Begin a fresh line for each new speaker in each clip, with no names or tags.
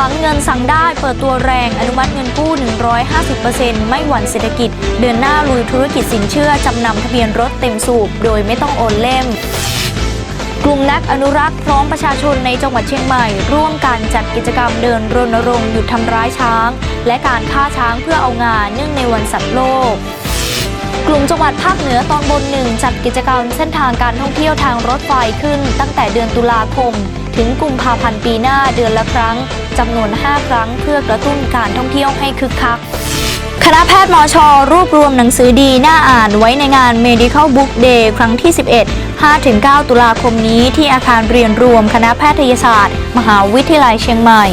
วังเงินสั่งได้เปิดตัวแรงอนุมัติเงินกู้ 150%ไม่หวั่นเศรษฐกิจ เดือนหน้าลุยธุรกิจสินเชื่อจำนำทะเบียนรถเต็มสูบ โดยไม่ต้องโอนเล่ม กลุ่มนักอนุรักษ์พร้อมประชาชนในจังหวัดเชียงใหม่ ร่วมกันจัดกิจกรรมเดินรณรงค์หยุดทำร้ายช้าง และการฆ่าช้างเพื่อเอางานเนื่องในวันสัตว์โลกกลุ่มจังหวัดภาคเหนือตอนบนหนึ่งจัดกิจกรรมเส้นทางการท่องเที่ยวทางรถไฟขึ้นตั้งแต่เดือนตุลาคม ถึงกุมภาพันธ์ปีหน้าเดือนละครั้งจำนวน 5 ครั้งเพื่อกระตุ้นการท่องเที่ยวให้คึกคัก คณะแพทย์มอชรวบรวมหนังสือดีน่าอ่านไว้ในงาน Medical Book Day ครั้งที่ 11 5-9 ตุลาคมนี้ที่อาคารเรียนรวมคณะแพทยศาสตร์ มหาวิทยาลัยเชียงใหม่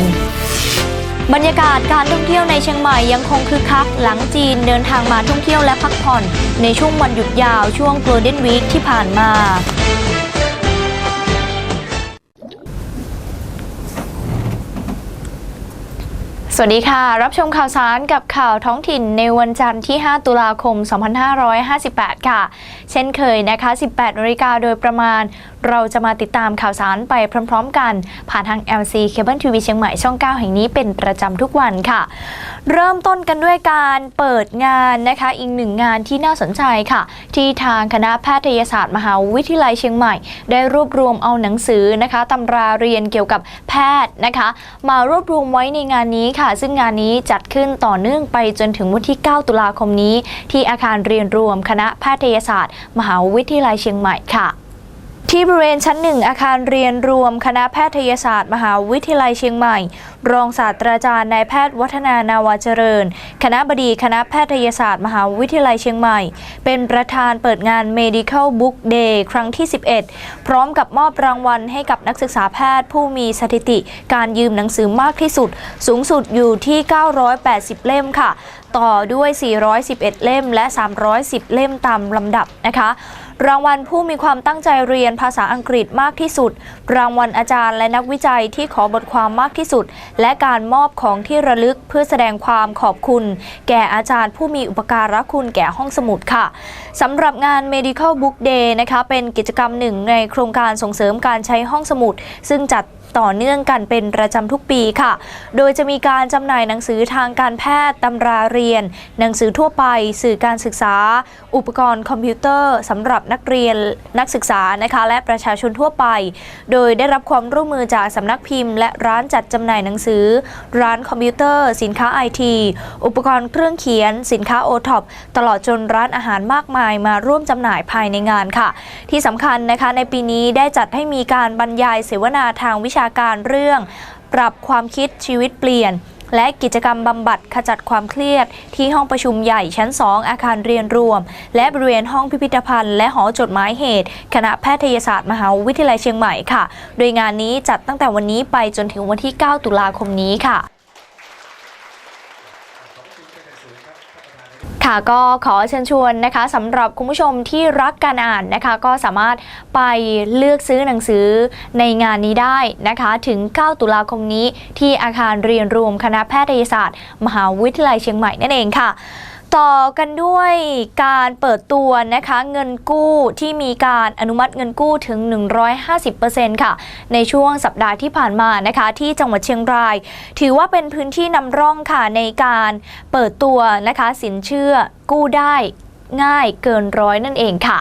บรรยากาศการท่องเที่ยวในเชียงใหม่ยังคงคึกคัก หลังจีนเดินทางมาท่องเที่ยวและพักผ่อน ในช่วงวันหยุดยาวช่วง Golden Week ที่ผ่านมา สวัสดีค่ะ รับชมข่าวสารกับข่าวท้องถิ่นในวันจันทร์ที่ 5 ตุลาคม 2558 ค่ะ เช่นเคยนะคะ 18นาฬิกาโดยประมาณ เราจะมาติดตามข่าวสารไปพร้อมๆกัน ผ่านทาง LC Cable TV เชียงใหม่ช่อง 9 แห่งนี้เป็นประจำทุกวันค่ะ เริ่มต้นกันด้วยการเปิดงานนะคะ อีกหนึ่งงานที่น่าสนใจค่ะ ที่ทางคณะแพทยศาสตร์มหาวิทยาลัยเชียงใหม่ ได้รวบรวมเอาหนังสือนะคะตำราเรียนเกี่ยวกับแพทย์นะคะ มารวบรวมไว้ในงานนี้ค่ะค่ะ ซึ่งงานนี้จัดขึ้นต่อเนื่องไปจนถึงวันที่ 9 ตุลาคมนี้ ที่อาคารเรียนรวมคณะแพทยศาสตร์ มหาวิทยาลัยเชียงใหม่ค่ะ ที่บริเวณชั้นหนึ่งอาคารเรียนรวมคณะแพทยศาสตร์ มหาวิทยาลัยเชียงใหม่ รองศาสตราจารย์นายแพทย์วัฒนานาวาเจริญ คณะบดีคณะแพทยศาสตร์ มหาวิทยาลัยเชียงใหม่ เป็นประธานเปิดงาน Medical Book Day ครั้งที่ 11 พร้อมกับมอบรางวัลให้กับนักศึกษาแพทย์ผู้มีสถิติการยืมหนังสือมากที่สุด สูงสุดอยู่ที่ 980 เล่มค่ะ ต่อด้วย 411 เล่มและ 310 เล่มตามลำดับนะคะ รางวัลผู้มีความตั้งใจเรียนภาษาอังกฤษมากที่สุด รางวัลอาจารย์และนักวิจัยที่ขอบทความมากที่สุด และการมอบของที่ระลึกเพื่อแสดงความขอบคุณ แก่อาจารย์ผู้มีอุปการะคุณแก่ห้องสมุดค่ะสำหรับงาน Medical Book Day นะคะเป็นกิจกรรมหนึ่งในโครงการส่งเสริมการใช้ห้องสมุด ซึ่งจัด ต่อเนื่องกันเป็นประจำทุกปีค่ะ โดยจะมีการจำหน่ายหนังสือทางการแพทย์ตำราเรียน หนังสือทั่วไป สื่อการศึกษา อุปกรณ์คอมพิวเตอร์สำหรับนักเรียนนักศึกษานะคะและประชาชนทั่วไป โดยได้รับความร่วมมือจากสำนักพิมพ์ และร้านจัดจำหน่ายหนังสือ ร้านคอมพิวเตอร์ สินค้าไอทีอุปกรณ์เครื่องเขียน สินค้าโอท็อปตลอดจนร้านอาหารมากมายมาร่วมจำหน่ายภายในงานค่ะ ที่สำคัญนะคะในปีนี้ได้จัดให้มีการบรรยายเสวนาทางวิชาการเรื่อง ปรับความคิดชีวิตเปลี่ยน และกิจกรรมบำบัดขจัดความเครียด ที่ห้องประชุมใหญ่ชั้น 2 อาคารเรียนรวม และบริเวณห้องพิพิธภัณฑ์ และหอจดหมายเหตุ คณะแพทยศาสตร์มหาวิทยาลัยเชียงใหม่ค่ะ โดยงานนี้จัดตั้งแต่วันนี้ไปจนถึงวันที่ 9 ตุลาคมนี้ค่ะ ค่ะก็ขอเชิญชวนนะคะสำหรับคุณผู้ชมที่รักการอ่านนะคะ ก็สามารถไปเลือกซื้อหนังสือในงานนี้ได้นะคะ ถึง 9 ตุลาคมนี้ที่อาคารเรียนรวมคณะแพทยศาสตร์ มหาวิทยาลัยเชียงใหม่นั่นเองค่ะ ต่อกันด้วยการเปิดตัวนะคะเงินกู้ที่มีการอนุมัติเงินกู้ถึง 150%ค่ะ ในช่วงสัปดาห์ที่ผ่านมานะคะที่จังหวัดเชียงราย ถือว่าเป็นพื้นที่นำร่องค่ะในการเปิดตัวนะคะสินเชื่อกู้ได้ง่ายเกินร้อยนั่นเองค่ะ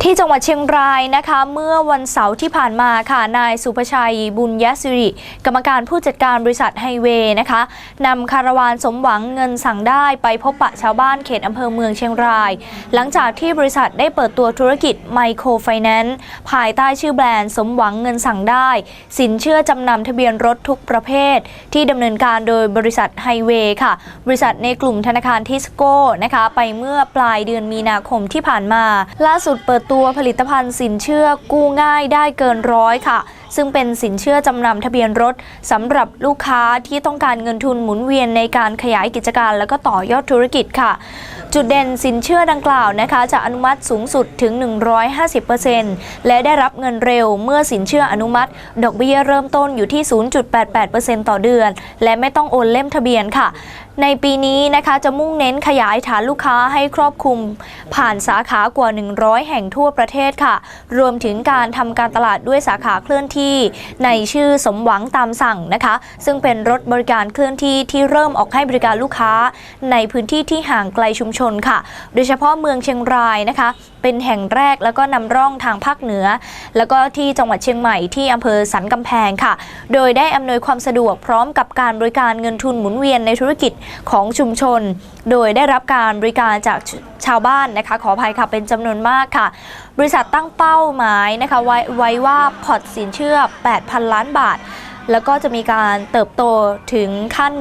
ที่จังหวัดเชียงรายนะคะเมื่อวันเสาร์ที่ผ่านมาค่ะนายสุภชัยบุญยศิริ กรรมการผู้จัดการบริษัทไฮเวย์นะคะนำคาราวานสมหวังเงินสั่งได้ไปพบปะชาวบ้านเขตอำเภอเมืองเชียงราย หลังจากที่บริษัทได้เปิดตัวธุรกิจไมโครไฟแนนซ์ภายใต้ชื่อแบรนด์สมหวังเงินสั่งได้ สินเชื่อจำนำทะเบียนรถทุกประเภท ที่ดำเนินการโดยบริษัทไฮเวย์ค่ะ บริษัทในกลุ่มธนาคารทิสโก้นะคะไปเมื่อปลายเดือนมีนาคมที่ผ่านมา ล่าสุดเปิดตัวผลิตภัณฑ์สินเชื่อกู้ง่ายได้เกินร้อยค่ะ ซึ่งเป็นสินเชื่อจำนำทะเบียนรถสำหรับลูกค้าที่ต้องการเงินทุนหมุนเวียนในการขยายกิจการ แล้วก็ต่อยอดธุรกิจค่ะ จุดเด่นสินเชื่อดังกล่าวนะคะ จะอนุมัติสูงสุดถึง 150%และได้รับเงินเร็วเมื่อสินเชื่ออนุมัติ ดอกเบี้ยเริ่มต้นอยู่ที่ 0.88%ต่อเดือน และไม่ต้องโอนเล่มทะเบียนค่ะในปีนี้นะคะจะมุ่งเน้นขยายฐานลูกค้าให้ครอบคลุม ผ่านสาขากว่า 100 แห่งทั่วประเทศค่ะ รวมถึงการทำการตลาดด้วยสาขาเคลื่อนที่ในชื่อสมหวังตามสั่งนะคะ ซึ่งเป็นรถบริการเคลื่อนที่ที่เริ่มออกให้บริการลูกค้า ในพื้นที่ที่ห่างไกลชุมชนค่ะ โดยเฉพาะเมืองเชียงรายนะคะ เป็นแห่งแรกแล้วก็นำร่องทางภาคเหนือ แล้วก็ที่จังหวัดเชียงใหม่ที่อำเภอสันกำแพงค่ะ โดยได้อำนวยความสะดวกพร้อมกับการบริการเงินทุนหมุนเวียนในธุรกิจของชุมชน โดยได้รับการบริการจากชาวบ้านนะคะ ขออภัยค่ะเป็นจำนวนมากค่ะบริษัทตั้งเป้าหมายนะคะไว้ไว้ว่าพอร์ตสินเชื่อ 8,000 ล้านบาท แล้วก็จะมีการเติบโตถึงขั้น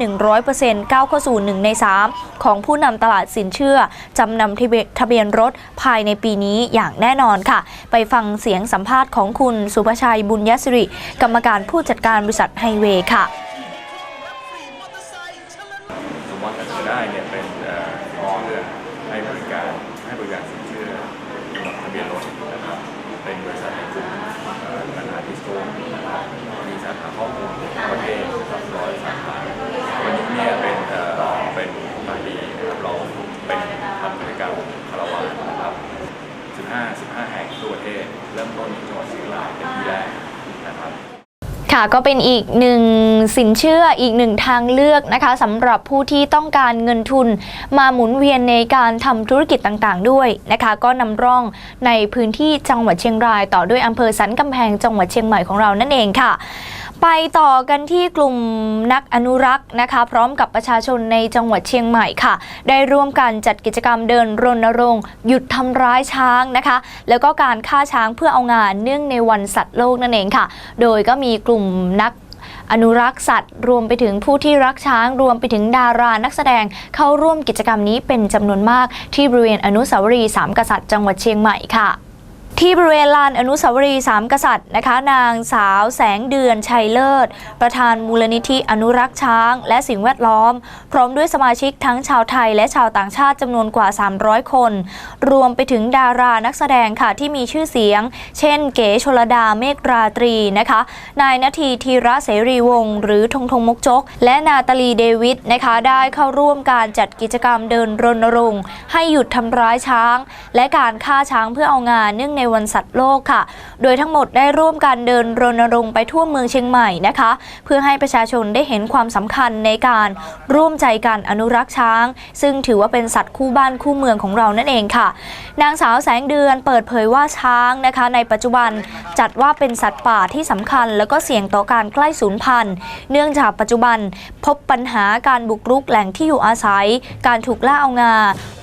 100%ก้าวเข้าสู่ 1 ใน 3 ของผู้นำตลาดสินเชื่อจำนำทะเบียนทะเบียนรถภายในปีนี้อย่างแน่นอนค่ะ ไปฟังเสียงสัมภาษณ์ของคุณสุภชัยบุญยศิริ กรรมการผู้จัดการบริษัทไฮเวย์ค่ะ
สมมติจะได้เนี่ยเป็นเอ่อเพื่อให้บริการให้บริการสินเชื่อ สำหรับทะเบียนรถนะครับเป็นบริษัทในกลุ่มปัญหาดิสโก้นะครับมีสาขาข้อมูลประเทศนะครับร้อยสาขาวันนี้เนี่ยเป็นเป็นปลายปีนะครับเราเป็นทำกิจกรรมคาราวานนะครับ 15 15 แห่งทั่วประเทศ เริ่มต้นที่จังหวัดเชียงรายเป็นที่แรก ค่ะ
ก็เป็นอีกหนึ่งสินเชื่ออีกหนึ่งทางเลือกนะคะสำหรับผู้ที่ต้องการเงินทุน มาหมุนเวียนในการทำธุรกิจต่างๆ ด้วยนะคะ ก็นำร่องในพื้นที่จังหวัดเชียงราย ต่อด้วยอำเภอสันกำแพงจังหวัดเชียงใหม่ของเรานั่นเองค่ะไปต่อกันที่กลุ่มนักอนุรักษ์นะคะ พร้อมกับประชาชนในจังหวัดเชียงใหม่ค่ะ ได้ร่วมกันจัดกิจกรรมเดินรณรงค์หยุดทำร้ายช้างนะคะ แล้วก็การฆ่าช้างเพื่อเอางานเนื่องในวันสัตว์โลกนั่นเองค่ะ โดยก็มีกลุ่มนักอนุรักษ์สัตว์ รวมไปถึงผู้ที่รักช้าง รวมไปถึงดารานักแสดงเข้าร่วมกิจกรรมนี้เป็นจำนวนมากที่บริเวณอนุสาวรีย์สามกษัตริย์จังหวัดเชียงใหม่ค่ะ ที่บริเวณลานอนุสาวรีย์สามกษัตริย์นะคะ นางสาวแสงเดือนชัยเลิศ ประธานมูลนิธิอนุรักษ์ช้าง และสิ่งแวดล้อม พร้อมด้วยสมาชิกทั้งชาวไทยและชาวต่างชาติจำนวนกว่า 300 คน รวมไปถึงดารานักแสดงค่ะที่มีชื่อเสียง เช่น เก๋ชลดาเมฆราตรีนะคะ นายนาทีธีระเสรีวงศ์หรือธงธงมกจก และนาตาลีเดวิดนะคะได้เข้าร่วมการจัดกิจกรรมเดินรณรงค์ให้หยุดทำร้ายช้าง และการฆ่าช้างเพื่อเอางานเนื่องในในวันสัตว์โลกค่ะ โดยทั้งหมดได้ร่วมกันเดินรณรงค์ไปทั่วเมืองเชียงใหม่นะคะ เพื่อให้ประชาชนได้เห็นความสำคัญในการร่วมใจกันอนุรักษ์ช้าง ซึ่งถือว่าเป็นสัตว์คู่บ้านคู่เมืองของเรานั่นเองค่ะ นางสาวแสงเดือนเปิดเผยว่าช้างนะคะ ในปัจจุบันจัดว่าเป็นสัตว์ป่าที่สำคัญ แล้วก็เสี่ยงต่อการใกล้สูญพันธุ์ เนื่องจากปัจจุบันพบปัญหาการบุกรุกแหล่งที่อยู่อาศัย การถูกล่าเอางา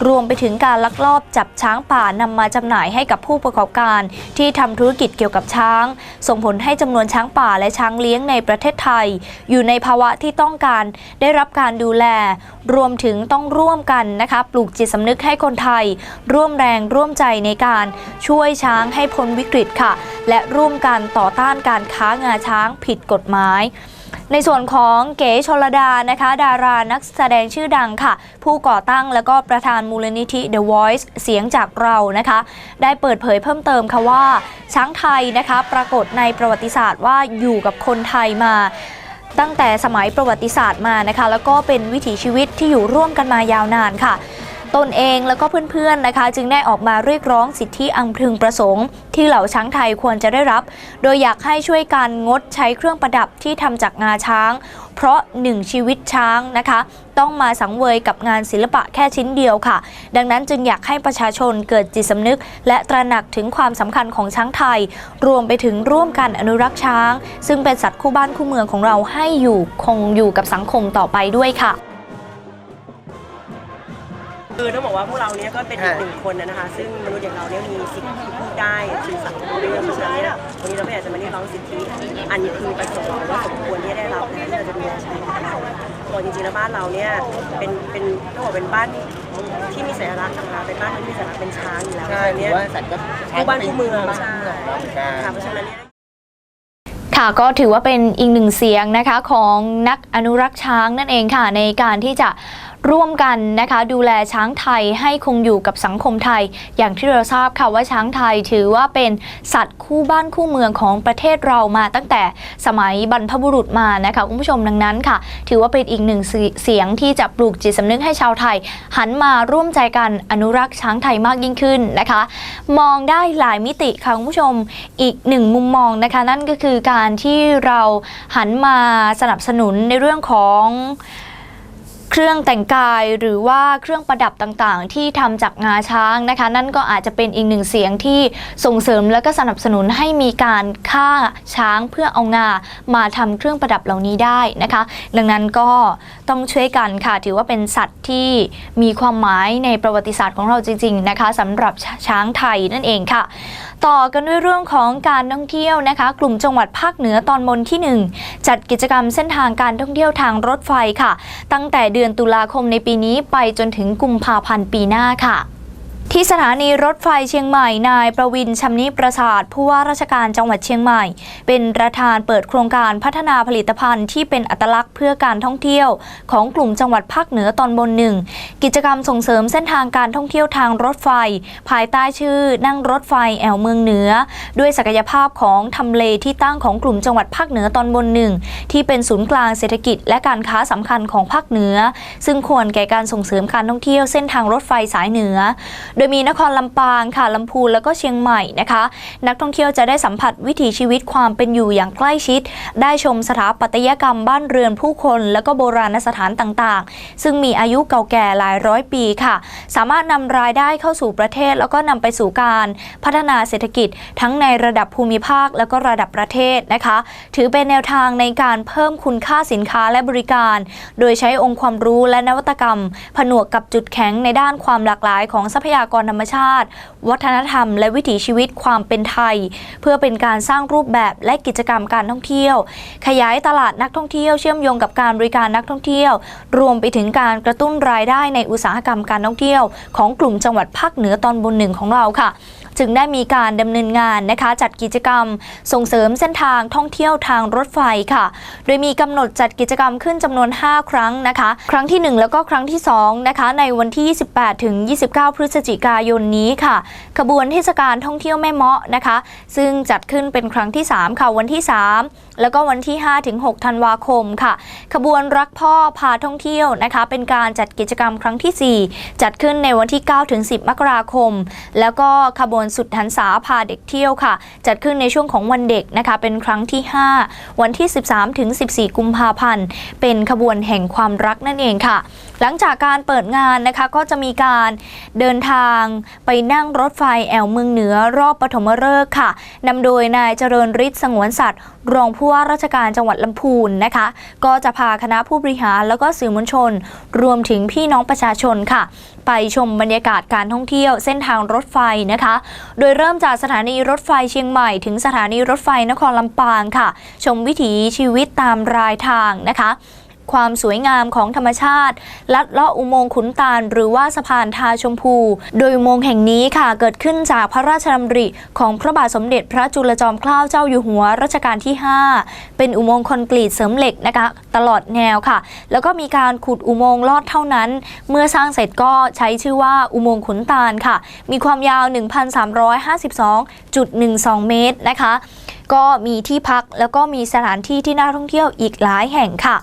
รวมไปถึงการลักลอบจับช้างป่านำมาจำหน่ายให้กับผู้ประกอบการที่ทำธุรกิจเกี่ยวกับช้าง ส่งผลให้จำนวนช้างป่าและช้างเลี้ยงในประเทศไทย อยู่ในภาวะที่ต้องการได้รับการดูแล รวมถึงต้องร่วมกันนะคะปลูกจิตสำนึกให้คนไทย ร่วมแรงร่วมใจในการช่วยช้างให้พ้นวิกฤตค่ะ และร่วมกันต่อต้านการค้างาช้างผิดกฎหมาย ในส่วนของเก๋ชลดานะคะ ดารานักแสดงชื่อดังค่ะ ผู้ก่อตั้งแล้วก็ประธานมูลนิธิ The Voice เสียงจากเรานะคะ ได้เปิดเผยเพิ่มเติมค่ะว่า ช้างไทยนะคะปรากฏในประวัติศาสตร์ว่าอยู่กับคนไทยมาตั้งแต่สมัยประวัติศาสตร์มานะคะ แล้วก็เป็นวิถีชีวิตที่อยู่ร่วมกันมายาวนานค่ะ ตนเองแล้วก็เพื่อนๆนะคะ จึงได้ออกมาเรียกร้องสิทธิอันพึงประสงค์ ที่เหล่าช้างไทยควรจะได้รับ โดยอยากให้ช่วยกันงดใช้เครื่องประดับที่ทำจากงาช้าง เพราะหนึ่งชีวิตช้างนะคะ ต้องมาสังเวยกับงานศิลปะแค่ชิ้นเดียวค่ะ ดังนั้นจึงอยากให้ประชาชนเกิดจิตสำนึก และตระหนักถึงความสำคัญของช้างไทย รวมไปถึงร่วมกันอนุรักษ์ช้าง ซึ่งเป็นสัตว์คู่บ้านคู่เมืองของเราให้อยู่คงอยู่กับสังคมต่อไปด้วยค่ะ
คือต้องบอกว่าพวกเราเนี้ยก็เป็นอีกหนึ่งคนนะนะคะ ซึ่งมนุษย์อย่างเราเนี่ยมีสิทธิที่พูดได้สื่อสารรู้เรื่องเพราะฉะนั้นเนี่ยวันนี้เราก็อยากจะมาเรียกร้องสิทธิ อันพึงประสงค์ว่าสมควรที่จะได้รับนะที่เราจะดูแลช้างตัวจริงๆแล้วบ้านเราเนี่ยเป็นเป็นต้องบอกเป็นบ้านที่มีสัญลักษณ์นะคะเป็นบ้านที่มีสัญลักษณ์เป็นช้างอยู่แล้ว
ใช่
เนี่ย
สัตว์ก็
คู่บ้านคู่เมือง
ใช่เราเหม
ค่ะเพราะฉะนั้นเนี่ย
ค่ะก็ถือว่าเป็นอีกหนึ่งเสียงนะคะของนักอนุรักษ์ช้างนั่นเองค่ะในการที่จะ ร่วมกันนะคะดูแลช้างไทยให้คงอยู่กับสังคมไทย อย่างที่เราทราบค่ะว่าช้างไทยถือว่าเป็นสัตว์คู่บ้านคู่เมืองของประเทศเรามาตั้งแต่สมัยบรรพบุรุษมานะคะคุณผู้ชมดังนั้นค่ะ ถือว่าเป็นอีกหนึ่งเสียงที่จะปลูกจิตสำนึกให้ชาวไทย หันมาร่วมใจกันอนุรักษ์ช้างไทยมากยิ่งขึ้นนะคะ มองได้หลายมิติค่ะคุณผู้ชมอีกหนึ่งมุมมองนะคะนั่นก็คือการที่เราหันมาสนับสนุนในเรื่องของ เครื่องแต่งกายหรือว่าเครื่องประดับต่างๆ ที่ทำจากงาช้างนะคะ นั่นก็อาจจะเป็นอีกหนึ่งเสียงที่ส่งเสริมและก็สนับสนุนให้มีการฆ่าช้างเพื่อเอางามาทำเครื่องประดับเหล่านี้ได้นะคะ ดังนั้นก็ต้องช่วยกันค่ะ ถือว่าเป็นสัตว์ที่มีความหมายในประวัติศาสตร์ของเราจริง ๆ นะคะสำหรับช้างไทยนั่นเองค่ะ ต่อกันด้วยเรื่องของการท่องเที่ยวนะคะ กลุ่มจังหวัดภาคเหนือตอนบนที่ 1 จัดกิจกรรมเส้นทางการท่องเที่ยวทางรถไฟค่ะ ตั้งแต่เดืือนตุลาคมในปีนี้ไปจนถึงกุมภาพันธ์ปีหน้าค่ะ ที่สถานีรถไฟเชียงใหม่ นายประวินชำนิประสาท ผู้ว่าราชการจังหวัดเชียงใหม่ เป็นประธานเปิดโครงการพัฒนาผลิตภัณฑ์ที่เป็นอัตลักษณ์เพื่อการท่องเที่ยว ของกลุ่มจังหวัดภาคเหนือตอนบนหนึ่ง กิจกรรมส่งเสริมเส้นทางการท่องเที่ยวทางรถไฟ ภายใต้ชื่อ นั่งรถไฟแอวเมืองเหนือ ด้วยศักยภาพของทำเลที่ตั้งของกลุ่มจังหวัดภาคเหนือตอนบนหนึ่งที่เป็นศูนย์กลางเศรษฐกิจ และการค้าสำคัญของภาคเหนือ ซึ่งควรแก่การส่งเสริมการท่องเที่ยวเส้นทางรถไฟสายเหนือโดยมีนครลำปางค่ะลำพูนแล้วก็เชียงใหม่นะคะ นักท่องเที่ยวจะได้สัมผัสวิถีชีวิตความเป็นอยู่อย่างใกล้ชิด ได้ชมสถาปัตยกรรมบ้านเรือนผู้คน แล้วก็โบราณสถานต่างๆ ซึ่งมีอายุเก่าแก่หลายร้อยปีค่ะ สามารถนำรายได้เข้าสู่ประเทศ แล้วก็นำไปสู่การพัฒนาเศรษฐกิจ ทั้งในระดับภูมิภาค แล้วก็ระดับประเทศนะคะ ถือเป็นแนวทางในการเพิ่มคุณค่าสินค้าและบริการ โดยใช้องค์ความรู้และนวัตกรรม ผนวกกับจุดแข็งในด้านความหลากหลายของทรัพยากรธรรมชาติ วัฒนธรรม และวิถีชีวิตความเป็นไทย เพื่อเป็นการสร้างรูปแบบและกิจกรรมการท่องเที่ยว ขยายตลาดนักท่องเที่ยวเชื่อมโยงกับการบริการนักท่องเที่ยว รวมไปถึงการกระตุ้นรายได้ในอุตสาหกรรมการท่องเที่ยว ของกลุ่มจังหวัดภาคเหนือตอนบนหนึ่งของเราค่ะ จึงได้มีการดำเนินงานนะคะ จัดกิจกรรมส่งเสริมเส้นทางท่องเที่ยวทางรถไฟค่ะ โดยมีกำหนดจัดกิจกรรมขึ้นจำนวน 5 ครั้งนะคะ ครั้งที่ 1 แล้วก็ครั้งที่2นะคะในวันที่ 28 ถึง 29 พฤศจิกายนนี้ค่ะ ขบวนเทศกาลท่องเที่ยวแม่เมาะนะคะ ซึ่งจัดขึ้นเป็นครั้งที่ 3 ค่ะวันที่ 3 แล้วก็วันที่5ถึง6ธันวาคมค่ะ ขบวนรักพ่อพาท่องเที่ยวนะคะ เป็นการจัดกิจกรรมครั้งที่ 4 จัดขึ้นในวันที่9ถึง10 มกราคม แล้วก็ขบวนสุดหันษาพาเด็กเที่ยวค่ะ จัดขึ้นในช่วงของวันเด็กนะคะ เป็นครั้งที่ 5 วันที่ 13ถึง14 กุมภาพันธ์ เป็นขบวนแห่งความรักนั่นเองค่ะ หลังจากการเปิดงานนะคะก็จะมีการเดินทางไปนั่งรถไฟแอวเมืองเหนือรอบปฐมฤกษ์ค่ะนำโดยนายเจริญฤทธิ์สงวนสัตว์ รองผู้ว่าราชการจังหวัดลำพูนนะคะ ก็จะพาคณะผู้บริหารแล้วก็สื่อมวลชน รวมถึงพี่น้องประชาชนค่ะ ไปชมบรรยากาศการท่องเที่ยวเส้นทางรถไฟนะคะ โดยเริ่มจากสถานีรถไฟเชียงใหม่ถึงสถานีรถไฟนครลำปางค่ะ ชมวิถีชีวิตตามรายทางนะคะ ความสวยงามของธรรมชาติ ลัดเลาะอุโมงค์ขุนตาล หรือว่าสะพานทาชมพู โดยอุโมงค์แห่งนี้ค่ะเกิดขึ้นจากพระราชดำริของพระบาทสมเด็จพระจุลจอมเกล้าเจ้าอยู่หัวรัชกาลที่ 5 เป็นอุโมงค์คอนกรีตเสริมเหล็กนะคะตลอดแนวค่ะ แล้วก็มีการขุดอุโมงค์ลอดเท่านั้น เมื่อสร้างเสร็จก็ใช้ชื่อว่าอุโมงค์ขุนตาลค่ะ มีความยาว 1,352.12 เมตรนะคะ ก็มีที่พักแล้วก็มีสถานที่ที่น่าท่องเที่ยวอีกหลายแห่งค่ะ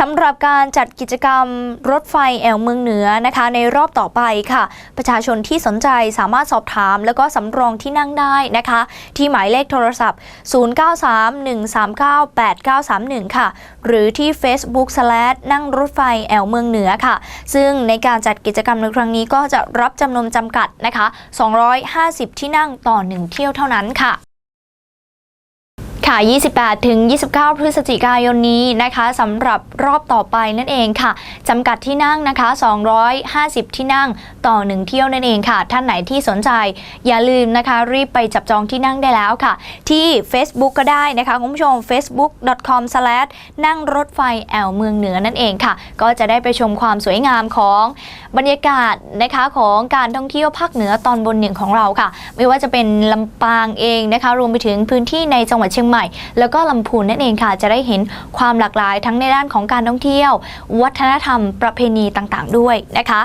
สำหรับการจัดกิจกรรมรถไฟแอวเมืองเหนือนะคะ ในรอบต่อไปค่ะ ประชาชนที่สนใจสามารถสอบถาม แล้วก็สำรองที่นั่งได้นะคะ ที่หมายเลขโทรศัพท์ 0931398931 ค่ะ หรือที่ Facebook s l a s นั่งรถไฟแอวเมืองเหนือค่ะ ซึ่งในการจัดกิจกรรมในครั้งนี้ก็จะรับจำนวนจำกัดนะคะ 250 ที่นั่งต่อ 1 เที่ยวเท่านั้นค่ะ ค่ะ 28 ถึง 29 พฤศจิกายนนี้นะคะสำหรับรอบต่อไปนั่นเองค่ะจำกัดที่นั่งนะคะ 250 ที่นั่งต่อ 1 เที่ยวนั่นเองค่ะ ท่านไหนที่สนใจ อย่าลืมนะคะ รีบไปจับจองที่นั่งได้แล้วค่ะ ที่ Facebook ก็ได้นะคะคุณผู้ชม facebook.com/ นั่งรถไฟแอวเมืองเหนือนั่นเองค่ะ ก็จะได้ไปชมความสวยงามของบรรยากาศนะคะของการท่องเที่ยวภาคเหนือตอนบนหนึ่งของเราค่ะ ไม่ว่าจะเป็นลำปางเองนะคะ รวมไปถึงพื้นที่ในจังหวัดเชียงใหม่ใหม่ แล้วก็ลำพูนนั่นเองค่ะ จะได้เห็นความหลากหลายทั้งในด้านของการท่องเที่ยว วัฒนธรรมประเพณีต่างๆ ด้วยนะคะ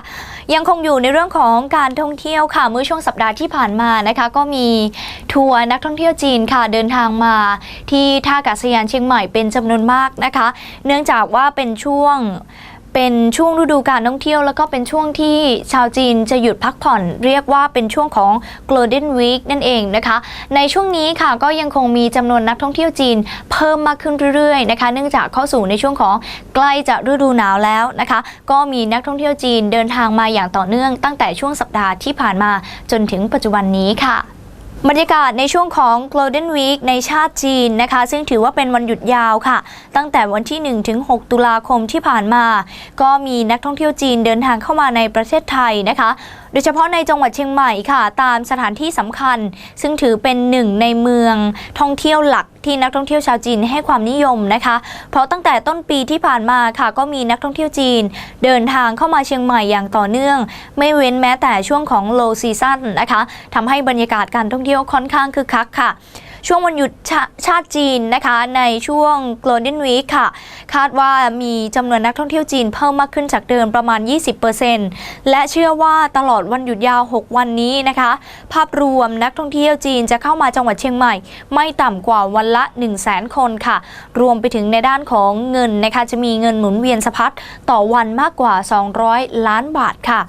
ยังคงอยู่ในเรื่องของการท่องเที่ยวค่ะเมื่อช่วงสัปดาห์ที่ผ่านมานะคะ ก็มีทัวร์นักท่องเที่ยวจีนค่ะเดินทางมาที่ท่าอากาศยานเชียงใหม่เป็นจำนวนมากนะคะ เนื่องจากว่าเป็นช่วง เป็นช่วงฤดูการท่องเที่ยว แล้วก็เป็นช่วงที่ชาวจีนจะหยุดพักผ่อน เรียกว่าเป็นช่วงของ Golden Week นั่นเองนะคะ ในช่วงนี้ค่ะก็ยังคงมีจำนวนนักท่องเที่ยวจีนเพิ่มมากขึ้นเรื่อยๆนะคะ เนื่องจากเข้าสู่ในช่วงของใกล้จะฤดูหนาวแล้วนะคะ ก็มีนักท่องเที่ยวจีนเดินทางมาอย่างต่อเนื่องตั้งแต่ช่วงสัปดาห์ที่ผ่านมาจนถึงปัจจุบันนี้ค่ะ บรรยากาศในช่วงของ Golden Week ในชาติจีนนะคะ ซึ่งถือว่าเป็นวันหยุดยาวค่ะ ตั้งแต่วันที่ 1 ถึง 6 ตุลาคมที่ผ่านมา ก็มีนักท่องเที่ยวจีนเดินทางเข้ามาในประเทศไทยนะคะโดยเฉพาะในจังหวัดเชียงใหม่ค่ะ ตามสถานที่สำคัญ ซึ่งถือเป็นหนึ่งในเมืองท่องเที่ยวหลักที่นักท่องเที่ยวชาวจีนให้ความนิยมนะคะ เพราะตั้งแต่ต้นปีที่ผ่านมาค่ะ ก็มีนักท่องเที่ยวจีน เดินทางเข้ามาเชียงใหม่อย่างต่อเนื่อง ไม่เว้นแม้แต่ช่วงของโลซีซั่นนะคะทำให้บรรยากาศการท่องเที่ยวค่อนข้างคึกคักค่ะ ช่วงวันหยุดชาชาติจีนนะคะ ในช่วง Golden Week ค่ะ คาดว่ามีจำนวนนักท่องเที่ยวจีนเพิ่มมากขึ้นจากเดิมประมาณ 20%และเชื่อว่าตลอดวันหยุดยาว 6 วันนี้นะคะ ภาพรวมนักท่องเที่ยวจีนจะเข้ามาจังหวัดเชียงใหม่ ไม่ต่ำกว่าวันละ 1 0 0 0 0แคนค่ะ รวมไปถึงในด้านของเงินนะคะจะมีเงินหมุนเวียนสะพัดต่อวันมากกว่า 200 ล้านบาทค่ะ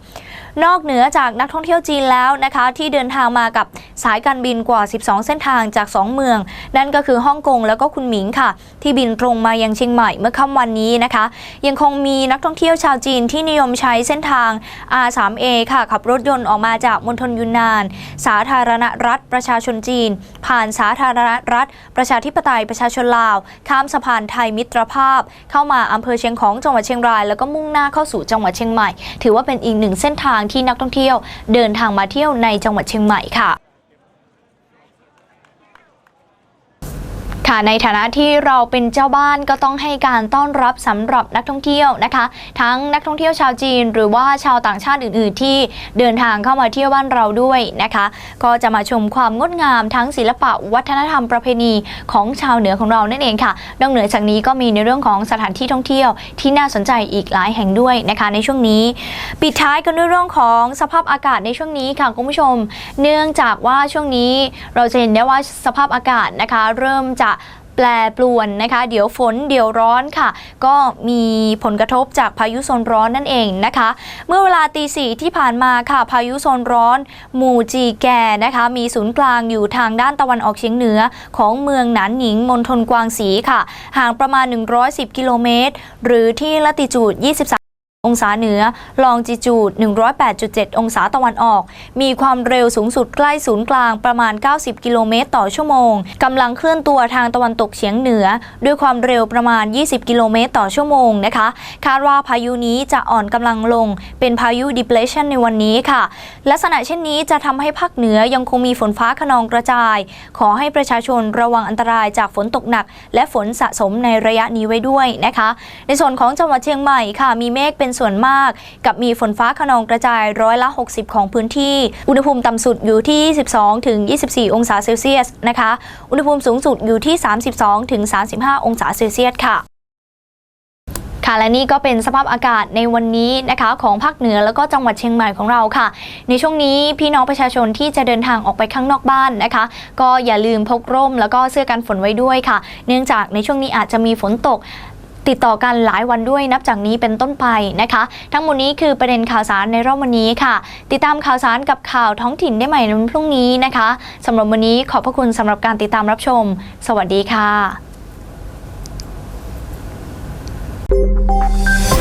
นอกเหนือจากนักท่องเที่ยวจีนแล้วนะคะ ที่เดินทางมากับสายการบินกว่า 12 เส้นทางจาก 2 เมือง นั่นก็คือฮ่องกงแล้วก็คุณหมิงค่ะ ที่บินตรงมายังเชียงใหม่เมื่อค่ำวันนี้นะคะ ยังคงมีนักท่องเที่ยวชาวจีนที่นิยมใช้เส้นทาง R3A ค่ะขับรถยนต์ออกมาจากมณฑลยุนนาน สาธารณรัฐประชาชนจีน ผ่านสาธารณรัฐ ประชาธิปไตยประชาชนลาว ข้ามสะพานไทยมิตรภาพ เข้ามาอำเภอเชียงของจังหวัดเชียงราย แล้วก็มุ่งหน้าเข้าสู่จังหวัดเชียงใหม่ ถือว่าเป็นอีกหนึ่งเส้นทางที่นักท่องเที่ยว เดินทางมาเที่ยวในจังหวัดเชียงใหม่ค่ะ ค่ะในฐานะที่เราเป็นเจ้าบ้านก็ต้องให้การต้อนรับสำหรับนักท่องเที่ยวนะคะ ทั้งนักท่องเที่ยวชาวจีน หรือว่าชาวต่างชาติอื่น ๆ ที่เดินทางเข้ามาเที่ยวบ้านเราด้วยนะคะ ก็จะมาชมความงดงามทั้งศิลปะวัฒนธรรมประเพณีของชาวเหนือของเรานั่นเองค่ะนอกเหนือจากนี้ก็มีในเรื่องของสถานที่ท่องเที่ยวที่น่าสนใจอีกหลายแห่งด้วยนะคะ ในช่วงนี้ ปิดท้ายกันด้วยเรื่องของสภาพอากาศในช่วงนี้ค่ะคุณผู้ชม เนื่องจากว่าช่วงนี้เราจะเห็นได้ว่าสภาพอากาศนะคะ เริ่มจะ ปรปรวนนะคะ เดี๋ยวฝนเดี๋ยวร้อนค่ะ ก็มีผลกระทบจากพายุโซนร้อนนั่นเองนะคะ เมื่อเวลาตีสี่ที่ผ่านมาค่ะ พายุโซนร้อนหมู่จีแกนะคะ มีศูนย์กลางอยู่ทางด้านตะวันออกเฉียงเหนือของเมืองหนานหนิงมณฑลกวางสีค่ะ ห่างประมาณ 110 กิโลเมตร หรือที่ละติจูด 23 องศาเหนือ ลองจิจูด 108.7 องศาตะวันออก มีความเร็วสูงสุดใกล้ศูนย์กลางประมาณ 90 กิโลเมตรต่อชั่วโมง กำลังเคลื่อนตัวทางตะวันตกเฉียงเหนือ ด้วยความเร็วประมาณ 20 กิโลเมตรต่อชั่วโมงนะคะ คาดว่าพายุนี้จะอ่อนกำลังลง เป็นพายุ depression ในวันนี้ค่ะ ลักษณะเช่นนี้จะทำให้ภาคเหนือยังคงมีฝนฟ้าขนองกระจาย ขอให้ประชาชนระวังอันตรายจากฝนตกหนัก และฝนสะสมในระยะนี้ไว้ด้วยนะคะ ในส่วนของจังหวัดเชียงใหม่ค่ะ มีเมฆเป็นเป็นส่วนมาก กับมีฝนฟ้าขนองกระจายร้อยละ 60 ของพื้นที่ อุณหภูมิต่ำสุดอยู่ที่ 22ถึง24 องศาเซลเซียสนะคะ อุณหภูมิสูงสุดอยู่ที่ 32ถึง35 องศาเซลเซียสค่ะค่ะและนี่ก็เป็นสภาพอากาศในวันนี้นะคะของภาคเหนือแล้วก็จังหวัดเชียงใหม่ของเราค่ะ ในช่วงนี้พี่น้องประชาชนที่จะเดินทางออกไปข้างนอกบ้านนะคะ ก็อย่าลืมพกร่มแล้วก็เสื้อกันฝนไว้ด้วยค่ะ เนื่องจากในช่วงนี้อาจจะมีฝนตก ติดต่อกันหลายวันด้วยนับจากนี้เป็นต้นไปนะคะ ทั้งหมดนี้คือประเด็นข่าวสารในรอบวันนี้ค่ะ ติดตามข่าวสารกับข่าวท้องถิ่นได้ใหม่ในวันพรุ่งนี้นะคะสำหรับวันนี้ขอบพระคุณสำหรับการติดตามรับชม สวัสดีค่ะ